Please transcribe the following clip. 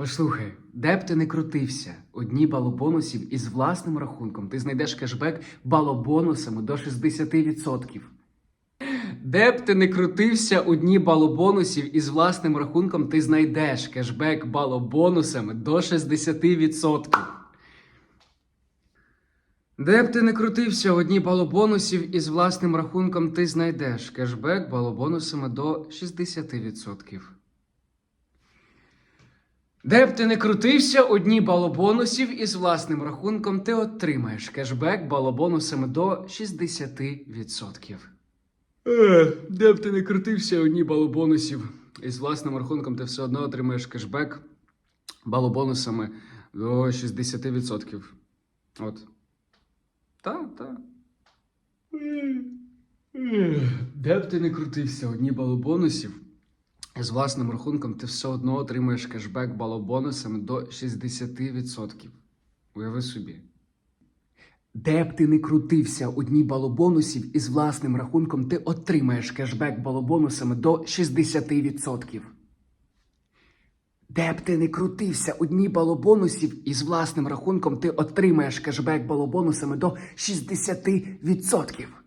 Послухай, де б ти не крутився, одні балобонусів із власним рахунком ти знайдеш кешбек балобонусами до 60%. Де б ти не крутився у дні балобонусів із власним рахунком, ти знайдеш кешбек балобонусами до 60%. Де б ти не крутився у дні балобонусів із власним рахунком, ти знайдеш кешбек балобонусами до 60%. Де б ти не крутився у дні балобонусів із власним рахунком, ти отримаєш кешбек балобонусами до 60%. Е, де б ти не крутився у дні балобонусів із власним рахунком, ти все одно отримаєш кешбек балобонусами до 60%. От. Та, та. Де б ти не крутився у дні балобонусів, з власним рахунком ти все одно отримаєш кешбек балобонусами до 60%. Уяви собі. Де б ти не крутився у дні балобонусів із власним рахунком, ти отримаєш кешбек балобонусами до 60%. Де б ти не крутився у дні балобонусів із власним рахунком, ти отримаєш кешбек балобонусами до 60%.